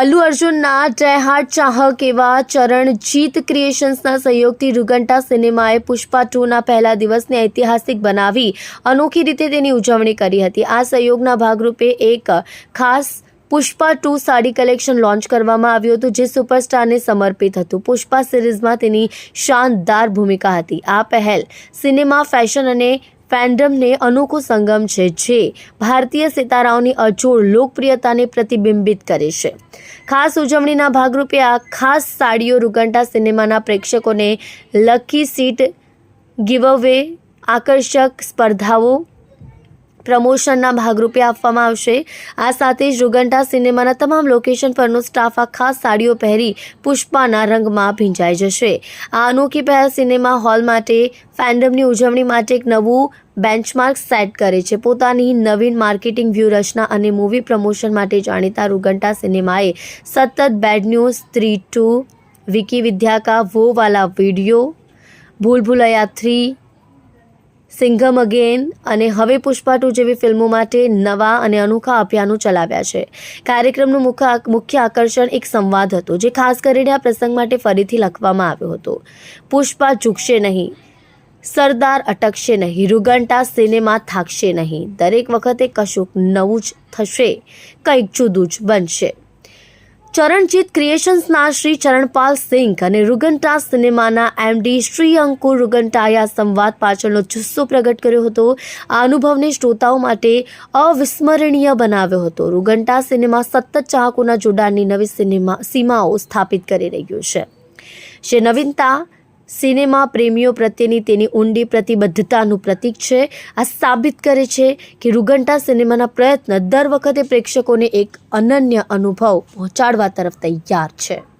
અલ્લુ અર્જુનના ટ્રેહાર્ટ ચાહક એવા ચરણજીત ક્રિએશન્સના સહયોગથી રૂગંટા સિનેમાએ પુષ્પા ટુના પહેલા દિવસને ઐતિહાસિક બનાવી અનોખી રીતે તેની ઉજવણી કરી હતી. આ સહયોગના ભાગરૂપે એક ખાસ Pushpa two sari collection launch કરવામાં આવ્યું હતું, જે સુપરસ્ટારને સમર્પિત હતું. પુષ્પા સિરીઝમાં તેની શાનદાર ભૂમિકા હતી. આ પહેલ સિનેમા, ફેશન અને ફેન્ડમને અનોખો સંગમ છે, જે ભારતીય સિતારાઓની અચોડ લોકપ્રિયતાને પ્રતિબિંબિત કરે છે. ખાસ ઉજવણીના ભાગરૂપે આ ખાસ સાડીઓ રૂગંટા સિનેમાના પ્રેક્ષકોને લકી સીટ, ગીવઅવે, આકર્ષક સ્પર્ધાઓ પ્રમોશનના ભાગરૂપે આપવામાં આવશે. આ સાથે જ રૂગંટા સિનેમાના તમામ લોકેશન પરનો સ્ટાફ આ ખાસ સાડીઓ પહેરી પુષ્પાના રંગમાં ભીંજાઈ જશે. આ અનોખી પહેલ સિનેમા હોલ માટે, ફેન્ડમની ઉજવણી માટે એક નવું બેન્ચમાર્ક સેટ કરે છે. પોતાની નવીન માર્કેટિંગ વ્યૂહરચના અને મૂવી પ્રમોશન માટે જાણીતા રૂગંટા સિનેમાએ સતત bad news three two Vicky Vidya કા વો વાલા વીડિયો ભૂલ ભૂલૈયા થ્રી સિંઘમ અગેન અને હવે પુષ્પા ટુ જેવી ફિલ્મો માટે નવા અને અનોખા અભિયાનો ચલાવ્યા છે. કાર્યક્રમનું મુખ્ય આકર્ષણ એક સંવાદ હતો, જે ખાસ કરીને આ પ્રસંગ માટે ફરીથી લખવામાં આવ્યો હતો. પુષ્પા ઝૂકશે નહીં. સરદાર અટકશે નહીં. રૂગંટા સિનેમા થાકશે નહીં. દરેક વખતે કશુંક નવું જ થશે, કંઈક જુદું જ બનશે. ચરણજીત ક્રિએશન્સના શ્રી ચરણપાલ સિંઘ અને રૂગંટા સિનેમાના એમડી શ્રી અંકુર રૂગંટાએ આ સંવાદ પાછળનો જુસ્સો પ્રગટ કર્યો હતો. આ અનુભવને શ્રોતાઓ માટે અવિસ્મરણીય બનાવ્યો હતો. રૂગંટા સિનેમા સતત ચાહકોના જોડાણની નવી સિનેમા સીમાઓ સ્થાપિત કરી રહ્યું છે. જે નવીનતા સિનેમા પ્રેમીઓ પ્રત્યેની તેની ઊંડી પ્રતિબદ્ધતાનું પ્રતીક છે. આ સાબિત કરે છે કે રૂગંટા સિનેમાના પ્રયત્ન દર વખતે પ્રેક્ષકોને એક અનન્ય અનુભવ પહોંચાડવા તરફ તૈયાર છે.